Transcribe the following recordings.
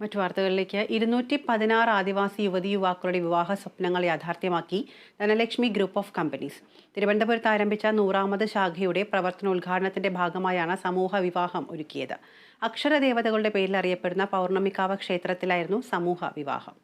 മറ്റു വാർത്തകളിലേക്ക്. ഇരുന്നൂറ്റി പതിനാറ് ആദിവാസി യുവതി യുവാക്കളുടെ വിവാഹ സ്വപ്നങ്ങൾ യാഥാർത്ഥ്യമാക്കി ധനലക്ഷ്മി ഗ്രൂപ്പ് ഓഫ് കമ്പനീസ്. തിരുവനന്തപുരത്ത് ആരംഭിച്ച നൂറാമത് ശാഖയുടെ പ്രവർത്തനോദ്ഘാടനത്തിന്റെ ഭാഗമായാണ് സമൂഹ വിവാഹം ഒരുക്കിയത്. അക്ഷരദേവതകളുടെ പേരിൽ അറിയപ്പെടുന്ന പൗർണമിക്കാവ് ക്ഷേത്രത്തിലായിരുന്നു സമൂഹ വിവാഹം.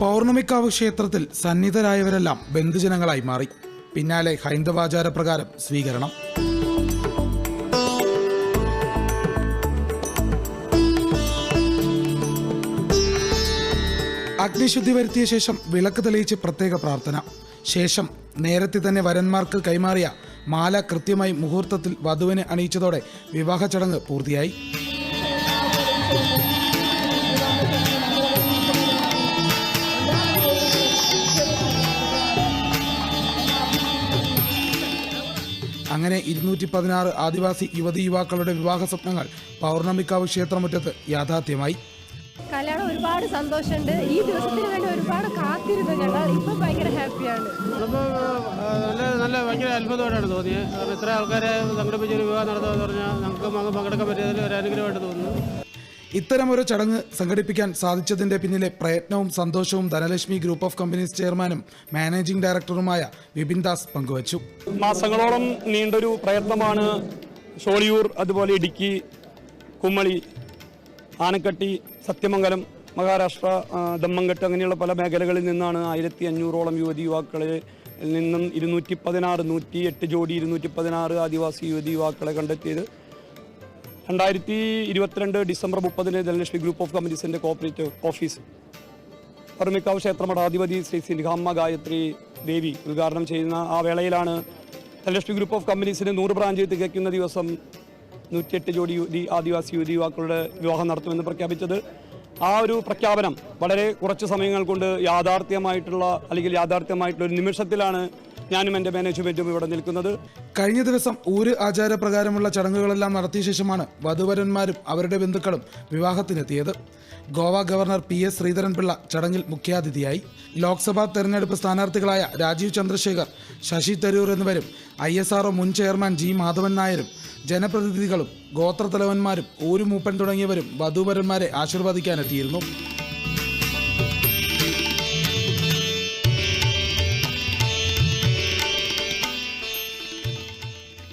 പൗർണമിക്കാവ് ക്ഷേത്രത്തിൽ സന്നിധരായവരെല്ലാം ബന്ധുജനങ്ങളായി മാറി. പിന്നാലെ ഹൈന്ദവാചാരപ്രകാരം സ്വീകരണം. അഗ്നിശുദ്ധി വരുത്തിയ ശേഷം വിളക്ക് തെളിയിച്ച് പ്രത്യേക പ്രാർത്ഥന. ശേഷം നേരത്തെ തന്നെ വരന്മാർക്ക് കൈമാറിയ മാല കൃത്യമായി മുഹൂർത്തത്തിൽ വധുവിനെ അണിയിച്ചതോടെ വിവാഹ ചടങ്ങ് പൂർത്തിയായി. അങ്ങനെ ഇരുന്നൂറ്റി പതിനാറ് ആദിവാസി യുവതി യുവാക്കളുടെ വിവാഹ സ്വപ്നങ്ങൾ പൗർണമിക്കാവ് ക്ഷേത്രമുറ്റത്ത് യാഥാർത്ഥ്യമായി. കല്യാണം ഒരുപാട് സന്തോഷമുണ്ട്. ഈ ദിവസത്തിന് വേണ്ടി ഒരുപാട് കാത്തിരുന്നു ഞങ്ങൾ. ഇപ്പം ഭയങ്കര ഹാപ്പിയാണ്. നല്ല നല്ല ഭയങ്കര അത്ഭുതമായിട്ടാണ് തോന്നിയത്. കാരണം ഇത്ര ആൾക്കാരെ സംഘടിപ്പിച്ചൊരു വിവാഹം നടത്തുക എന്ന് പറഞ്ഞാൽ നമുക്ക് പങ്കെടുക്കാൻ പറ്റിയതിൽ ഒരു അനുഗ്രഹമായിട്ട് തോന്നുന്നു. ഇത്തരം ഒരു ചടങ്ങ് സംഘടിപ്പിക്കാൻ സാധിച്ചതിന്റെ പിന്നിലെ പ്രയത്നവും സന്തോഷവും ധനലക്ഷ്മി ഗ്രൂപ്പ് ഓഫ് കമ്പനീസ് ചെയർമാനും മാനേജിംഗ് ഡയറക്ടറുമായ വിപിൻ ദാസ് പങ്കുവച്ചു. മാസങ്ങളോളം നീണ്ടൊരു പ്രയത്നമാണ് ഷോളിയൂർ അതുപോലെ ഇടുക്കി കുമ്മളി ആനക്കട്ടി സത്യമംഗലം മഹാരാഷ്ട്ര ദമ്മങ്കട്ട് അങ്ങനെയുള്ള പല മേഖലകളിൽ നിന്നാണ് ആയിരത്തി അഞ്ഞൂറോളം യുവതി യുവാക്കളെ നിന്നും ഇരുന്നൂറ്റി പതിനാറ് നൂറ്റി എട്ട് ജോഡി ഇരുന്നൂറ്റി പതിനാറ് ആദിവാസി യുവതി യുവാക്കളെ കണ്ടെത്തിയത്. രണ്ടായിരത്തി ഇരുപത്തിരണ്ട് ഡിസംബർ മുപ്പതിന് ധനലക്ഷ്മി ഗ്രൂപ്പ് ഓഫ് കമ്പനീസിന്റെ കോപ്പറേറ്റീവ് ഓഫീസ്. പർമിക്കാവ് ക്ഷേത്രമഠാധിപതി ശ്രീ സിൻഹാമ്മ ഗായത്രി ദേവി ഉദ്ഘാടനം ചെയ്യുന്ന ആ വേളയിലാണ് ധനലക്ഷ്മി ഗ്രൂപ്പ് ഓഫ് കമ്പനീസിന് നൂറ് ബ്രാഞ്ച് തികയ്ക്കുന്ന ദിവസം നൂറ്റിയെട്ട് ജോഡി യുവതി ആദിവാസി യുവതി യുവാക്കളുടെ വിവാഹം നടത്തുമെന്ന് പ്രഖ്യാപിച്ചത്. ആ ഒരു പ്രഖ്യാപനം വളരെ കുറച്ച് സമയങ്ങൾ കൊണ്ട് യാഥാർത്ഥ്യമായിട്ടുള്ള അല്ലെങ്കിൽ യാഥാർത്ഥ്യമായിട്ടുള്ള ഒരു നിമിഷത്തിലാണ് ഞാനും എന്റെ മാനേജ്മെന്റും ഇവിടെ നിൽക്കുന്നത്. കഴിഞ്ഞ ദിവസം ഊര് ആചാരപ്രകാരമുള്ള ചടങ്ങുകളെല്ലാം നടത്തിയ ശേഷമാണ് വധുവരന്മാരും അവരുടെ ബന്ധുക്കളും വിവാഹത്തിനെത്തിയത്. Goa governor P S Sreedharan Pillai ചടങ്ങിൽ മുഖ്യാതിഥിയായി. ലോക്സഭാ തെരഞ്ഞെടുപ്പ് സ്ഥാനാർത്ഥികളായ രാജീവ് ചന്ദ്രശേഖർ ശശി തരൂർ എന്നിവരും ഐ എസ് ആർഒ മുൻ ചെയർമാൻ ജി മാധവൻ നായരും ജനപ്രതിനിധികളും ഗോത്രത്തലവന്മാരും ഊരുമൂപ്പൻ തുടങ്ങിയവരും വധുവരന്മാരെ ആശീർവദിക്കാനെത്തിയിരുന്നു.